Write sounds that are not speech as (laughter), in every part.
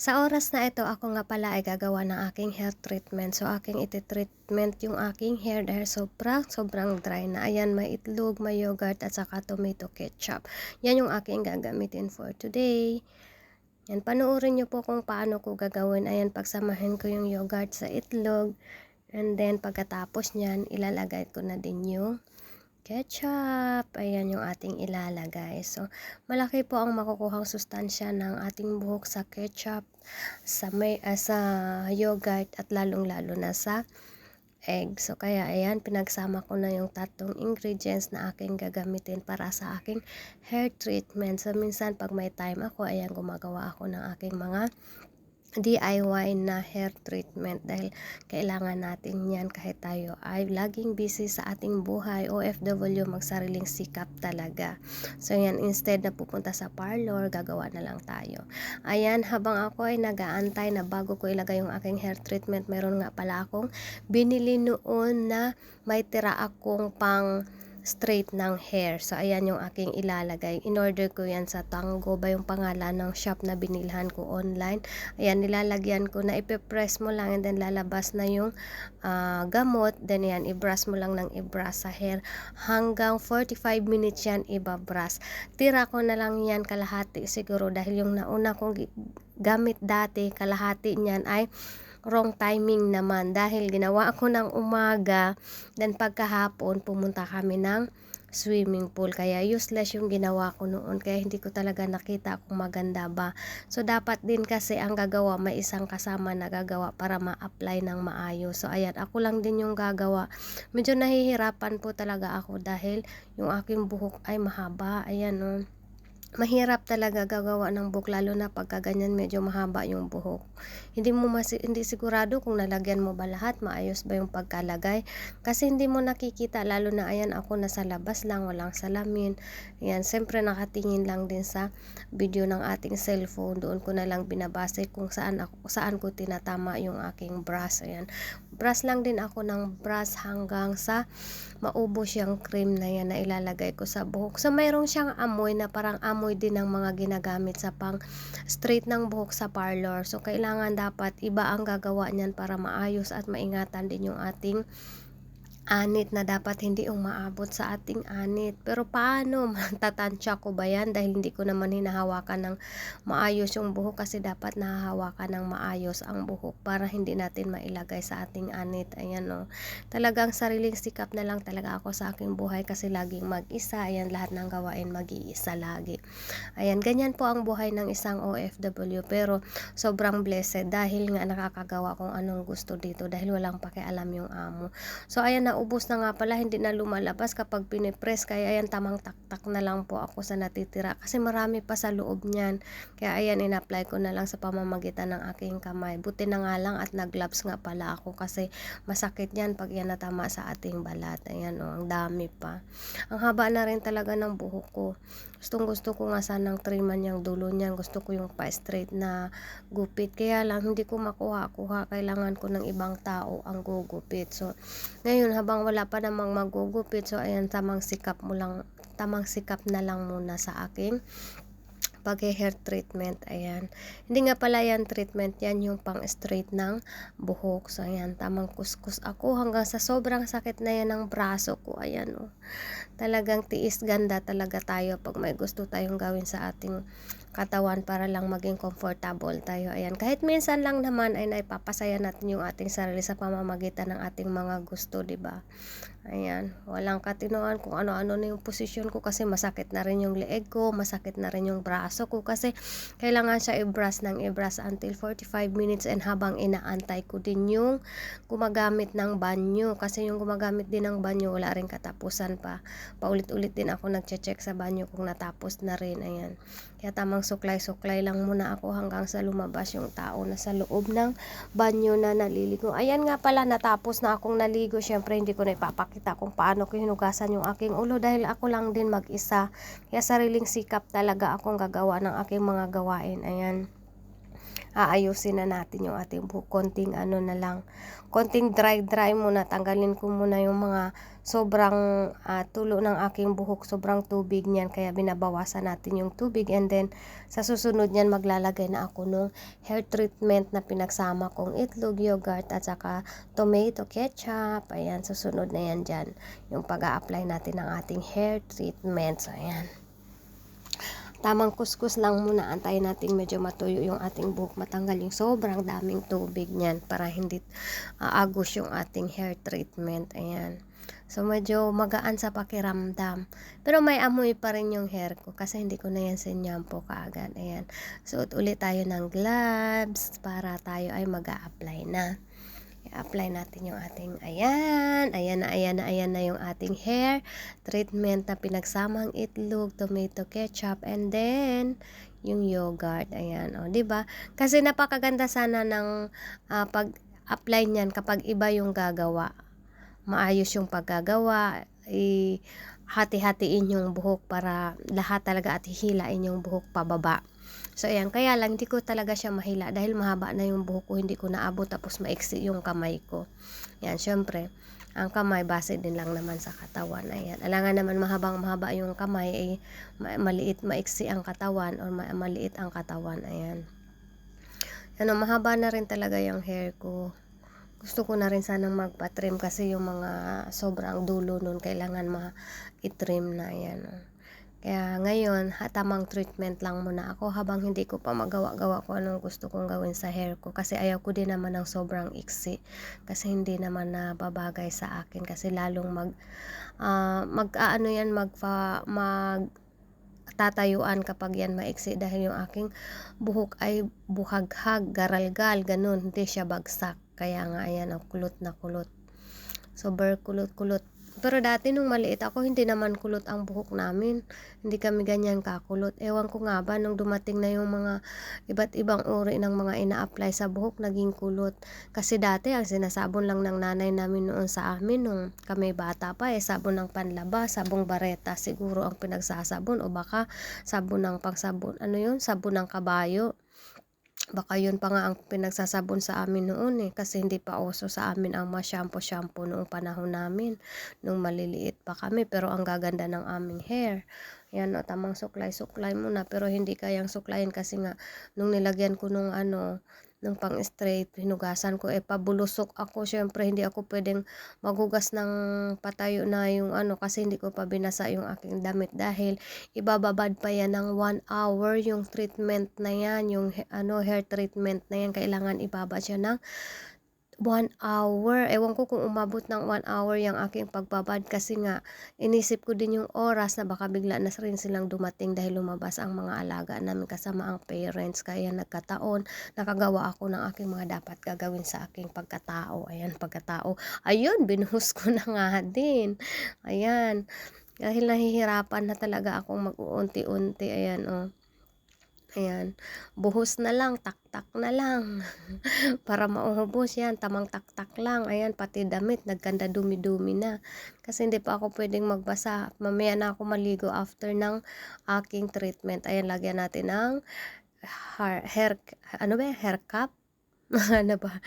Sa oras na ito, ako nga pala ay gagawa ng aking hair treatment. So, aking iti-treatment yung aking hair dahil sobrang, sobrang dry na. Ayan, may itlog, may yogurt, at saka tomato ketchup. Yan yung aking gagamitin for today. Yan, panoorin nyo po kung paano ko gagawin. Ayan, pagsamahin ko yung yogurt sa itlog. And then, pagkatapos nyan, ilalagay ko na din yung ketchup. Ayan yung ating ilalagay. So, malaki po ang makukuhang sustansya ng ating buhok sa ketchup, sa, may, uh, sa yogurt, at lalong-lalo na sa egg. So, kaya ayan, pinagsama ko na yung tatlong ingredients na aking gagamitin para sa aking hair treatment. So, minsan pag may time ako, ayan, gumagawa ako ng aking mga DIY na hair treatment dahil kailangan natin yan kahit tayo ay laging busy sa ating buhay OFW magsariling sikap talaga. So yan instead na pupunta sa parlor gagawa na lang tayo. Ayan habang ako ay nagaantay na bago ko ilagay yung aking hair treatment meron nga pala akong binili noon na may tira akong pang straight ng hair. So, ayan yung aking ilalagay. In-order ko yan sa Tango ba yung pangalan ng shop na binilhan ko online. Ayan, nilalagyan ko na ipipress mo lang and then lalabas na yung uh, gamot. Then, ayan, i-brush mo lang ng i-brush sa hair. Hanggang 45 minutes yan ibabrush. Tira ko na lang yan kalahati siguro dahil yung nauna kong gamit dati, kalahati niyan ay wrong timing naman. Dahil ginawa ako ng umaga then pagkahapon pumunta kami ng swimming pool. Kaya useless yung ginawa ko noon. Kaya hindi ko talaga nakita kung maganda ba. So dapat din kasi ang gagawa may isang kasama na gagawa para ma-apply ng maayos. So ayan ako lang din yung gagawa. Medyo nahihirapan po talaga ako dahil yung aking buhok ay mahaba. Ayan no oh mahirap talaga gagawa ng buhok lalo na pagka ganyan medyo mahaba yung buhok. Hindi mo mas, hindi sigurado kung nalagyan mo ba lahat, maayos ba yung pagkalagay. Kasi hindi mo nakikita lalo na ayan ako nasa labas lang, walang salamin. Ayan, siyempre nakatingin lang din sa video ng ating cellphone. Doon ko na lang binabase kung saan ako saan ko tinatama yung aking brush. Ayan. Brush lang din ako ng brush hanggang sa maubos yung cream na yan na ilalagay ko sa buhok. So mayroong siyang amoy na parang amoy din ng mga ginagamit sa pang straight ng buhok sa parlor. So, kailangan dapat iba ang gagawa niyan para maayos at maingatan din yung ating anit na dapat hindi umaabot sa ating anit. Pero paano? (laughs) Tatansya ko ba yan? Dahil hindi ko naman hinahawakan ng maayos yung buhok kasi dapat nahahawakan ng maayos ang buhok para hindi natin mailagay sa ating anit. Ayan o. Talagang sariling sikap na lang talaga ako sa aking buhay kasi laging mag-isa. Ayan, lahat ng gawain mag-iisa lagi. Ayan, ganyan po ang buhay ng isang OFW. Pero sobrang blessed dahil nga nakakagawa kung anong gusto dito dahil walang pakialam yung amo. So, ayan na naubos na nga pala, hindi na lumalabas kapag pinipress. Kaya ayan, tamang taktak na lang po ako sa natitira. Kasi marami pa sa loob niyan. Kaya ayan, in-apply ko na lang sa pamamagitan ng aking kamay. Buti na nga lang at nag-gloves nga pala ako kasi masakit yan pag yan natama sa ating balat. Ayan o, oh, ang dami pa. Ang haba na rin talaga ng buhok ko. Gustong gusto ko nga sanang triman yung dulo niyan. Gusto ko yung pa-straight na gupit. Kaya lang, hindi ko makuha-kuha. Kailangan ko ng ibang tao ang gugupit. So, ngayon, habang wala pa namang magugupit so ayan tamang sikap mo lang tamang sikap na lang muna sa aking pag hair treatment ayan. Hindi nga pala yan treatment yan yung pang straight ng buhok. So ayan tamang kuskus ako hanggang sa sobrang sakit na yan ng braso ko. Ayan oh. Talagang tiis ganda talaga tayo pag may gusto tayong gawin sa ating katawan para lang maging comfortable tayo. Ayan, kahit minsan lang naman ay naipapasaya natin yung ating sarili sa pamamagitan ng ating mga gusto, 'di ba? Ayan, walang katinoan kung ano-ano na yung posisyon ko kasi masakit na rin yung leeg ko, masakit na rin yung braso ko kasi kailangan siya i-brush ng i-brush until 45 minutes and habang inaantay ko din yung gumagamit ng banyo kasi yung gumagamit din ng banyo wala rin katapusan pa. Paulit-ulit din ako nagche-check sa banyo kung natapos na rin. Ayan. Kaya tamang suklay-suklay lang muna ako hanggang sa lumabas yung tao na sa loob ng banyo na naliligo. Ayan nga pala, natapos na akong naligo. Siyempre, hindi ko na ipapakita kung paano ko hinugasan yung aking ulo dahil ako lang din mag-isa. Kaya sariling sikap talaga akong gagawa ng aking mga gawain. Ayan. Aayusin na natin yung ating buhok. Konting ano na lang, konting dry-dry muna. Tanggalin ko muna yung mga sobrang uh, tulo ng aking buhok, sobrang tubig niyan. Kaya binabawasan natin yung tubig. And then, sa susunod niyan, maglalagay na ako ng hair treatment na pinagsama kong itlog, yogurt, at saka tomato ketchup. Ayan, susunod na yan dyan. Yung pag-a-apply natin ng ating hair treatment. So, ayan tamang kuskus lang muna. Antayin natin medyo matuyo yung ating buhok. Matanggal yung sobrang daming tubig niyan para hindi uh, agos yung ating hair treatment. Ayan. So medyo magaan sa pakiramdam. Pero may amoy pa rin yung hair ko kasi hindi ko na yan sinyampo kaagad. Ayan. Suot ulit tayo ng gloves para tayo ay mag apply na i-apply natin yung ating ayan, ayan na, ayan na, ayan na yung ating hair treatment na pinagsamang itlog, tomato ketchup, and then yung yogurt, ayan, o, oh, ba? Kasi napakaganda sana ng uh, pag-apply niyan kapag iba yung gagawa. Maayos yung paggagawa, i hati-hatiin yung buhok para lahat talaga at hihilain yung buhok pababa. So, ayan. Kaya lang, hindi ko talaga siya mahila dahil mahaba na yung buhok ko. Hindi ko naabot tapos maiksi yung kamay ko. Yan, syempre. Ang kamay, base din lang naman sa katawan. Ayan. Alangan naman mahabang mahaba yung kamay, eh, maliit, maiksi ang katawan or ma maliit ang katawan. Ayan. Ano, mahaba na rin talaga yung hair ko. Gusto ko na rin sanang magpa-trim kasi yung mga sobrang dulo nun kailangan ma-trim na yan. Kaya ngayon, tamang treatment lang muna ako habang hindi ko pa magawa-gawa ko anong gusto kong gawin sa hair ko. Kasi ayaw ko din naman ng sobrang iksi. Kasi hindi naman na babagay sa akin. Kasi lalong mag, uh, mag uh, ano yan, mag, mag tatayuan kapag yan maiksi dahil yung aking buhok ay buhaghag, garalgal, ganun, hindi siya bagsak. Kaya nga ang kulot na kulot. Sober kulot-kulot pero dati nung maliit ako, hindi naman kulot ang buhok namin. Hindi kami ganyan kakulot. Ewan ko nga ba, nung dumating na yung mga iba't ibang uri ng mga ina-apply sa buhok, naging kulot. Kasi dati, ang sinasabon lang ng nanay namin noon sa amin, nung kami bata pa, eh, sabon ng panlaba, sabong bareta, siguro ang pinagsasabon, o baka sabon ng pangsabon, ano yun, sabon ng kabayo baka yun pa nga ang pinagsasabon sa amin noon eh kasi hindi pa uso sa amin ang mga shampoo-shampoo noong panahon namin nung maliliit pa kami pero ang gaganda ng aming hair. Yan o tamang suklay-suklay muna pero hindi kayang suklayin kasi nga nung nilagyan ko nung ano ng pang straight hinugasan ko. Eh pabulusok ako. Syempre hindi ako pwedeng maghugas ng patayo na yung ano kasi hindi ko pa binasa yung aking damit dahil ibababad pa yan ng 1 hour yung treatment na yan yung ano hair treatment na yan. Kailangan ibabad siya ng 1 hour. Ewan ko kung umabot ng 1 hour yung aking pagbabad kasi nga inisip ko din yung oras na baka bigla na rin silang dumating dahil lumabas ang mga alaga namin kasama ang parents. Kaya nagkataon, nakagawa ako ng aking mga dapat gagawin sa aking pagkatao. Ayan, pagkatao. Ayun, binuhos ko na nga din. Ayan. Dahil nahihirapan na talaga akong mag-uunti-unti. Ayan, oh. Ayan, buhos na lang, taktak na lang. (laughs) Para mauhubos yan, tamang taktak lang. Ayan, pati damit, nagkanda dumi-dumi na. Kasi hindi pa ako pwedeng magbasa. Mamaya na ako maligo after ng aking treatment. Ayan, lagyan natin ng hair, hair ano ba, hair cap (laughs) ano ba,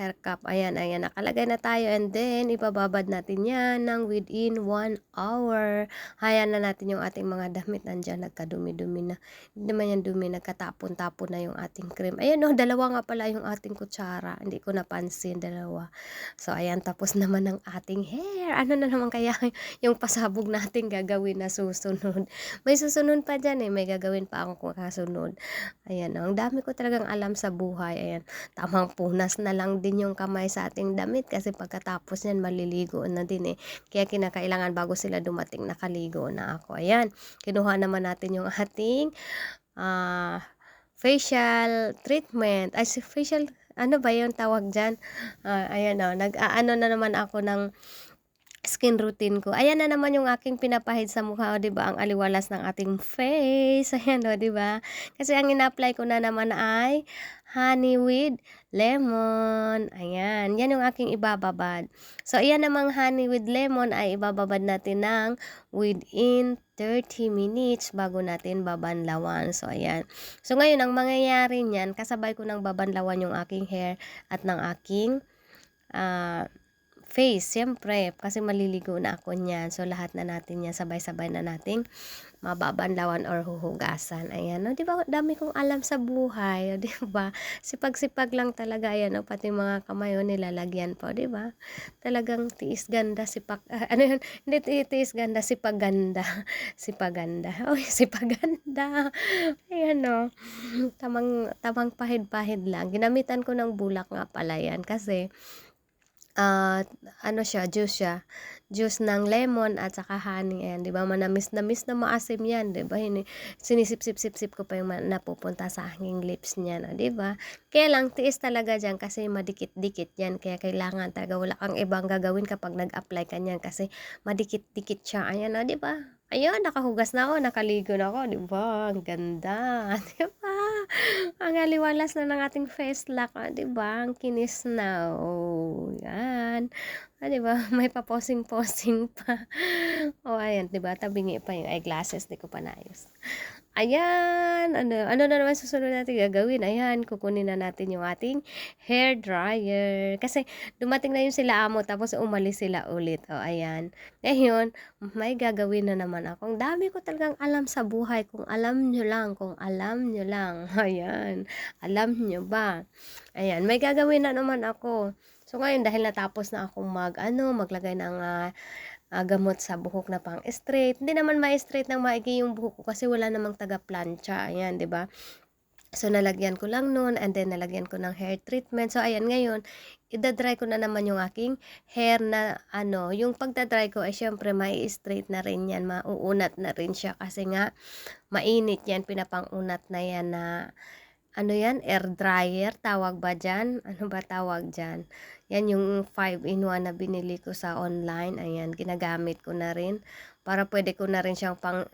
hair cap. Ayan, ayan, nakalagay na tayo. And then, ipababad natin yan ng within 1 hour. Hayan na natin yung ating mga damit. Nandyan, nagkadumi-dumi na. Hindi naman yan dumi, nagkatapon-tapon na yung ating cream. Ayan, no, dalawa nga pala yung ating kutsara. Hindi ko napansin, dalawa. So, ayan, tapos (laughs) naman ng ating hair. Ano na naman kaya (laughs) yung pasabog natin gagawin na susunod. (laughs) May susunod pa dyan eh. May gagawin pa akong kasunod. Ayan, no, ang dami ko talagang alam sa buhay. Ayan, tamang punas na din yung kamay sa ating damit kasi pagkatapos yan maliligo na din eh. Kaya kinakailangan bago sila dumating nakaligo na ako. Ayan, kinuha naman natin yung (laughs) ating uh, facial treatment. Ay, facial, ano ba yung tawag dyan? Uh, ayan o, oh, nag-ano na naman ako ng skin routine ko. Ayan na naman yung aking pinapahid sa mukha, o, 'di ba? Ang aliwalas ng ating face. (laughs) Ayan, o, 'di ba? Kasi ang ina-apply ko na naman ay honey with lemon. Ayan, yan yung aking ibababad. So, ayan namang honey with lemon ay ibababad natin ng within 30 minutes bago natin babanlawan. So, ayan. So, ngayon, ang mangyayari niyan, kasabay ko ng babanlawan yung aking hair at ng aking ah, face, siyempre, kasi maliligo na ako niyan. So, lahat na natin yan, sabay-sabay na nating mababanlawan or huhugasan. Ayan, no? di ba, dami kong alam sa buhay, o, (laughs) di ba? Sipag-sipag lang talaga, ayan, no? pati mga kamay, nilalagyan po, di ba? Talagang tiis ganda, sipag, ah, (laughs) ano yun, hindi ti- tiis ganda, sipag ganda, (laughs) sipag ganda, oh, sipag ganda, ayan, no? Tamang, tamang pahid-pahid lang. Ginamitan ko ng bulak nga pala yan, kasi, ah ano siya, juice siya. Juice ng lemon at saka honey. Ayan, di ba? Manamis namis na maasim yan, di ba? Sinisip-sip-sip-sip ko pa yung napupunta sa aking lips niya, na, di ba? Kaya lang, tiis talaga dyan kasi madikit-dikit yan. Kaya kailangan talaga wala kang ibang gagawin kapag nag-apply ka niyan kasi madikit-dikit siya. Ayan, na, di ba? Ayun, nakahugas na ako, nakaligo na ako, di ba? Ang ganda, (laughs) di ba? Ang aliwalas na ng ating face lock, ah, di ba? Ang kinis na, oh, yan. Ah, di ba? (laughs) May paposing-posing pa. (laughs) oh, ayan, di ba? Tabingi pa yung eyeglasses, di ko pa naayos. Ayan, ano, ano na naman susunod natin gagawin? Ayan, kukunin na natin yung ating hair dryer. Kasi dumating na yung sila amo, tapos umalis sila ulit. O, ayan. Ngayon, may gagawin na naman ako. Ang dami ko talagang alam sa buhay. Kung alam nyo lang, kung alam nyo lang. (laughs) Ayan, alam nyo ba? Ayan, may gagawin na naman ako. So ngayon dahil natapos na akong mag ano, maglagay ng ah, ah, gamot sa buhok na pang straight. Hindi naman ma-straight ng maigi yung buhok ko kasi wala namang taga-plancha. Ayan, 'di ba? So nalagyan ko lang noon and then nalagyan ko ng hair treatment. So ayan ngayon, idadry ko na naman yung aking hair na ano, yung pagdadry ko ay syempre mai straight na rin yan, mauunat na rin siya kasi nga mainit yan, pinapangunat na yan na ano yan, air dryer, tawag ba dyan? (laughs) Ano ba tawag dyan? Yan yung 5 in 1 na binili ko sa online. Ayan, ginagamit ko na rin. Para pwede ko na rin siyang pang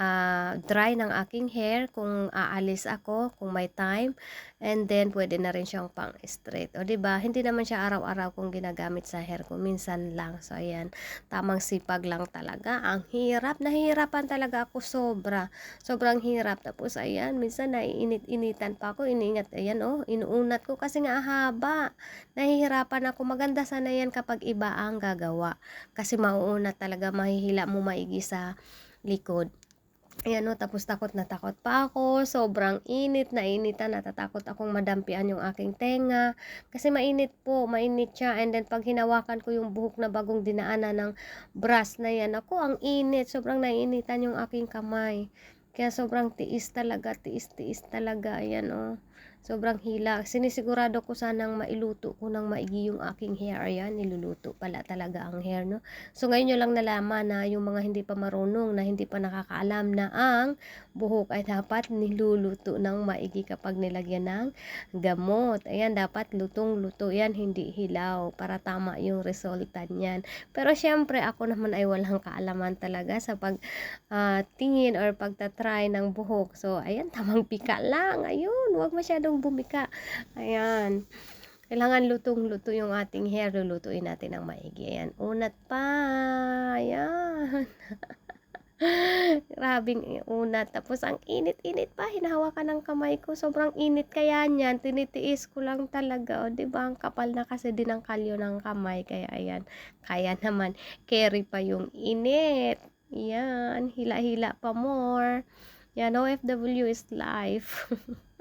ah, dry ng aking hair kung aalis ako, kung may time. And then, pwede na rin siyang pang straight. O, ba Hindi naman siya araw-araw kung ginagamit sa hair ko. Minsan lang. So, ayan. Tamang sipag lang talaga. Ang hirap. Nahihirapan talaga ako sobra. Sobrang hirap. Tapos, ayan. Minsan, naiinit-initan pa ako. Iniingat. Ayan, oh. Inuunat ko kasi nga haba. Nahihirapan ako. Maganda sana yan kapag iba ang gagawa. Kasi mauunat talaga. Mahihila mo maigi sa likod. Ayan o, tapos takot na takot pa ako. Sobrang init, nainitan, natatakot akong madampian yung aking tenga. Kasi mainit po, mainit siya. And then pag hinawakan ko yung buhok na bagong dinaanan ng brush na yan, ako ang init. Sobrang nainitan yung aking kamay. Kaya sobrang tiis talaga, tiis-tiis talaga. Ayan o. Sobrang hila. Sinisigurado ko sanang mailuto ko ng maigi yung aking hair. Ayan, niluluto pala talaga ang hair, no? So, ngayon nyo lang nalaman na yung mga hindi pa marunong, na hindi pa nakakaalam na ang buhok ay dapat niluluto ng maigi kapag nilagyan ng gamot. Ayan, dapat lutong-luto yan, hindi hilaw, para tama yung resulta niyan. Pero, syempre, ako naman ay walang kaalaman talaga sa pag uh, tingin or pagtatry ng buhok. So, ayan, tamang pika lang. Ayun, wag masyadong masyadong bumika. Ayan. Kailangan lutong-luto yung ating hair. Lulutuin natin ng maigi. Ayan. Unat pa. Ayan. (laughs) Grabing unat. Tapos ang init-init pa. Hinahawakan ng kamay ko. Sobrang init kaya niyan. Tinitiis ko lang talaga. O, diba? Ang kapal na kasi din ang kalyo ng kamay. Kaya ayan. Kaya naman. Carry pa yung init. Yan. Hila-hila pa more. Yan. OFW is life. (laughs)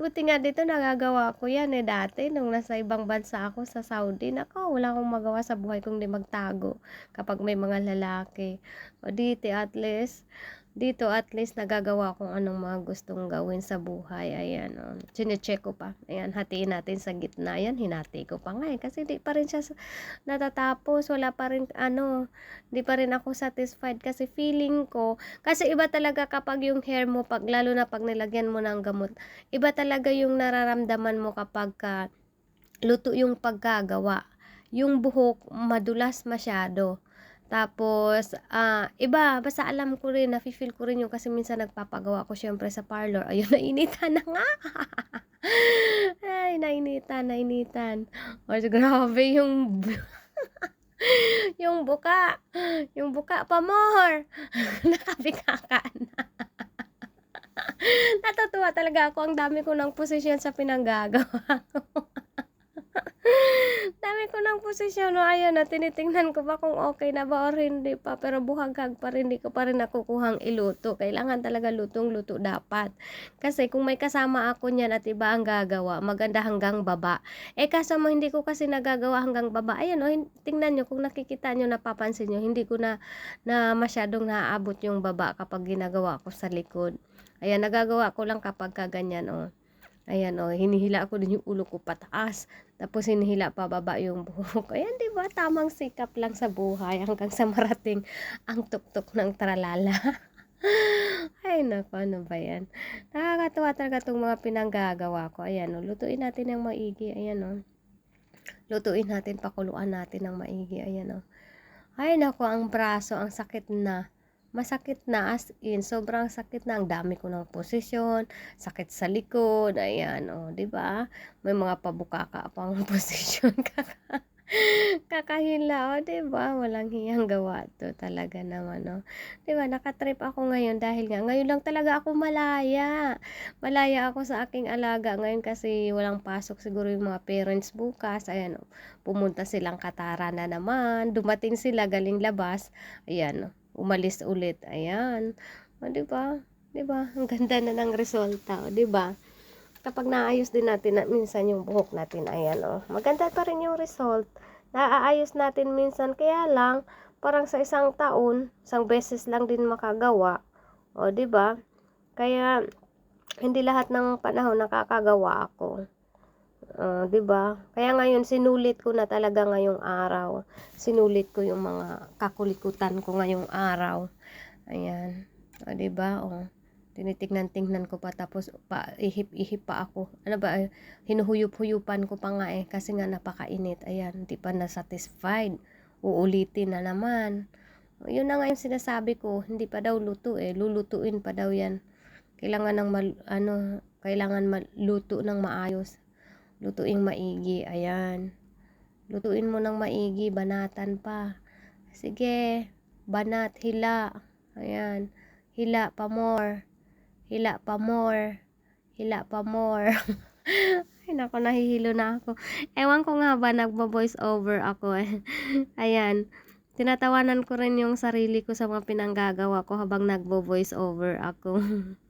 Buti nga dito nagagawa ko yan eh dati nung nasa ibang bansa ako sa Saudi. Nako, wala akong magawa sa buhay kung di magtago kapag may mga lalaki. O dito at least, dito at least nagagawa kung anong mga gustong gawin sa buhay. Ayan. Oh. Chinecheck ko pa. Ayan, hatiin natin sa gitna. Ayan, hinati ko pa nga eh. Kasi di pa rin siya natatapos. Wala pa rin, ano, di pa rin ako satisfied. Kasi feeling ko, kasi iba talaga kapag yung hair mo, pag, lalo na pag nilagyan mo ng gamot, iba talaga yung nararamdaman mo kapag ka, luto yung pagkagawa. Yung buhok, madulas masyado tapos, ah, iba, basta alam ko rin, nafe-feel ko rin yung kasi minsan nagpapagawa ko syempre sa parlor. Ayun, (laughs) nainitan na nga. Ay, nainitan, nainitan. O, grabe yung... (laughs) Yung buka, yung buka pa more. (laughs) Nakabigaka na. Natutuwa talaga ako, ang dami ko ng posisyon sa pinanggagawa ko. Ko ng posisyon, no, ayan na, tinitingnan ko pa kung okey na ba or hindi pa, pero buhaghag pa rin, di ko pa rin nakukuhang iluto. Kailangan talaga lutong-luto dapat. Kasi kung may kasama ako niyan at iba ang gagawa, maganda hanggang baba. Eh, kaso mo hindi ko kasi nagagawa hanggang baba. Ayan, oh, tingnan niyo kung nakikita niyo, napapansin niyo, hindi ko na na masyadong naaabot yung baba kapag ginagawa ko sa likod. Ayan, nagagawa ko lang kapagka ganyan, oh. Ayan, oh, hinihila ko din yung ulo ko pataas, tapos hinihila pababa yung buhok. (laughs) Ayan, 'di ba, tamang sikap lang sa buhay hanggang sa marating ang tuktok ng tralala. (laughs) Ay naku, ano ba 'yan. Nakakatuwa talaga 'tong mga pinanggagawa ko. Ayan, oh, lutuin natin ng maigi, ayan, oh. Lutuin natin, pakuluan natin ng maigi, ayan, oh. Ay naku, ang braso ang sakit na. Masakit na as in, sobrang sakit na, ang dami ko ng posisyon, sakit sa likod, ayan, oh, 'di ba? May mga pabukaka pang (laughs) posisyon kaka kakahila, oh, 'di ba? Walang hiyang gawa 'to talaga naman, oh. 'Di ba, naka-trip ako ngayon dahil nga ngayon lang talaga ako malaya. Malaya ako sa aking alaga ngayon kasi walang pasok siguro yung mga parents bukas, ayan, oh, pumunta silang Katara na naman, dumating sila galing labas, ayan, oh, umalis ulit, ayan. Oh, 'di ba? 'Di ba, ang ganda na ng resulta, oh, 'di ba? Kapag naayos din natin na minsan yung buhok natin, ayan, oh, maganda pa rin yung result. Naaayos natin minsan, kaya lang parang sa isang taon, isang beses lang din makagawa, oh, 'di ba? Kaya hindi lahat ng panahon nakakagawa ako. Oh, 'di ba? Kaya ngayon sinulit ko na talaga ngayong araw. Sinulit ko yung mga kakulikutan ko ngayong araw. Ayan, oh, 'di ba, oh. Tinitingnan-tingnan ko pa tapos paihip-ihip pa ako. Ano ba, eh, hinuhuyup-huyupan ko pa nga, eh, kasi nga napakainit. Ayan, hindi pa na-satisfied. Uulitin na naman. Yun na nga yung sinasabi ko, hindi pa daw luto, eh, lulutuin pa daw 'yan. Kailangan ng mal ano, kailangan maluto ng maayos. Lutuing maigi, ayan. Lutuin mo ng maigi, banatan pa. Sige, banat, hila. Ayan, hila pa more. Hila pa more. Hila pa more. (laughs) Ay naku, nahihilo na ako. Ewan ko nga ba nagvo-voice over ako. (laughs) Ayan, tinatawanan ko rin yung sarili ko sa mga pinanggagawa ko habang nagvo-voice over ako. (laughs)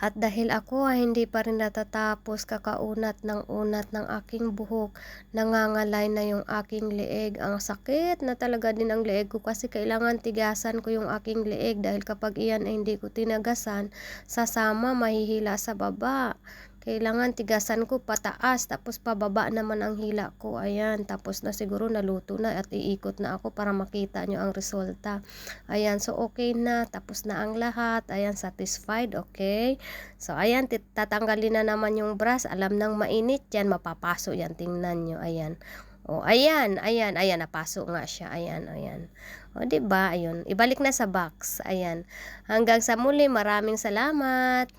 At dahil ako ay hindi pa rin natatapos kakaunat ng unat ng aking buhok, nangangalay na yung aking leeg. Ang sakit na talaga din ang leeg ko kasi kailangan tigasan ko yung aking leeg dahil kapag iyan ay hindi ko tinagasan, sasama mahihila sa baba. Kailangan tigasan ko pataas tapos pababa naman ang hila ko. Ayan, tapos na siguro naluto na at iikot na ako para makita nyo ang resulta. Ayan, so okay na. Tapos na ang lahat. Ayan, satisfied. Okay. So ayan, tatanggalin na naman yung brush. Alam nang mainit yan, mapapaso yan. Tingnan nyo. Ayan. O, ayan, ayan, ayan, napasok nga siya. Ayan, ayan. O, ba? Ayun. Ibalik na sa box. Ayan. Hanggang sa muli, maraming salamat.